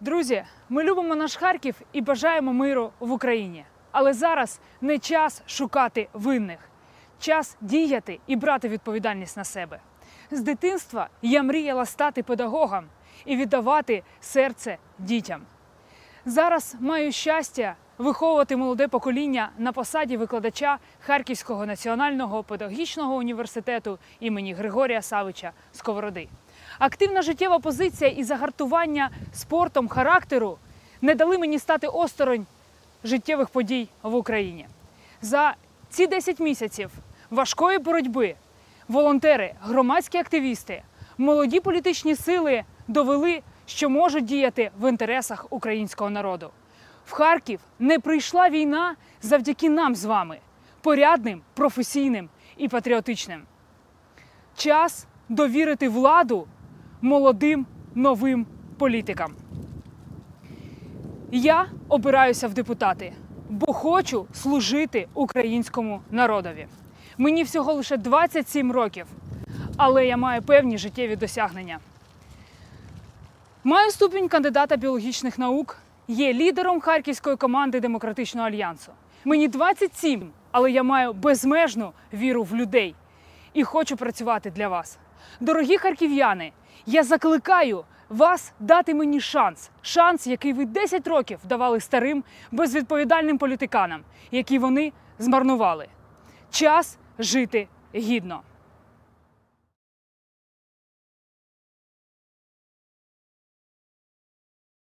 Друзі, ми любимо наш Харків і бажаємо миру в Україні. Але зараз не час шукати винних, час діяти і брати відповідальність на себе. З дитинства я мріяла стати педагогом і віддавати серце дітям. Зараз маю щастя виховувати молоде покоління на посаді викладача Харківського національного педагогічного університету імені Григорія Савича Сковороди. Активна життєва позиція і загартування спортом характеру не дали мені стати осторонь життєвих подій в Україні. За ці 10 місяців важкої боротьби волонтери, громадські активісти, молоді політичні сили довели, що можуть діяти в інтересах українського народу. В Харків не прийшла війна завдяки нам з вами, порядним, професійним і патріотичним. Час довірити владу молодим новим політикам. Я обираюся в депутати, бо хочу служити українському народові. Мені всього лише 27 років, але я маю певні життєві досягнення. Маю ступінь кандидата біологічних наук, є лідером харківської команди Демократичного альянсу. Мені 27, але я маю безмежну віру в людей і хочу працювати для вас. Дорогі харків'яни, я закликаю вас дати мені шанс. Шанс, який ви 10 років давали старим безвідповідальним політиканам, які вони змарнували. Час жити гідно.